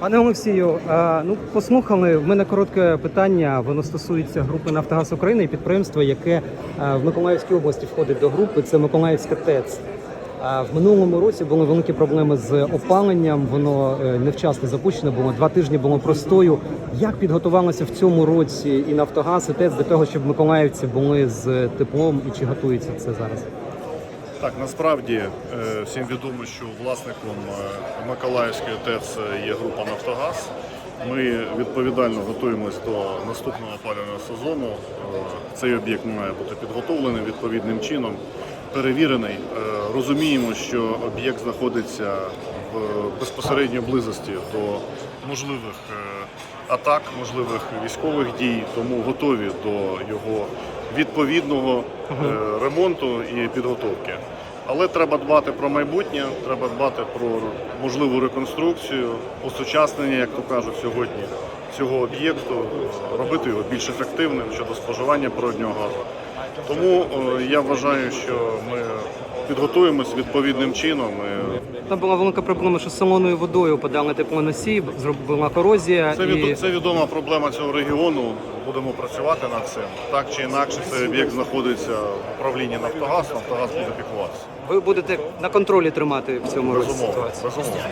Пане Олексію, е, ну послухали. В мене коротке питання. Воно стосується групи Нафтогаз України і підприємства, яке е, в Миколаївській області входить до групи. Це Миколаївська ТЕЦ. Е, В минулому році були великі проблеми з опаленням. Воно невчасно запущене було. Два тижні було простою. Як підготувалося в цьому році і Нафтогаз, і ТЕЦ до того, щоб миколаївці були з теплом, і чи готується це зараз? Так, насправді е, всім відомо, що власником е, Миколаївської ТЕЦ є група Нафтогаз. Ми відповідально готуємось до наступного опалювального сезону. Е, Цей об'єкт має бути підготовлений відповідним чином, перевірений. Розуміємо, що об'єкт знаходиться безпосередньо близості до можливих е, атак, можливих військових дій, тому готові до його відповідного е, ремонту і підготовки. Але треба дбати про майбутнє, треба дбати про можливу реконструкцію, осучаснення, як то кажуть сьогодні, цього об'єкту, робити його більш ефективним щодо споживання природнього газу. Тому е, я вважаю, що ми підготуємось відповідним чином. Там була велика проблема, що солоною водою подали теплоносій, зробила корозія. Це, і... від, це відома проблема цього регіону. Будемо працювати над цим. Так чи інакше, цей об'єкт знаходиться в управлінні Нафтогаз, Нафтогаз буде піклуватися. Ви будете на контролі тримати в цьому році ситуацію. безумовно.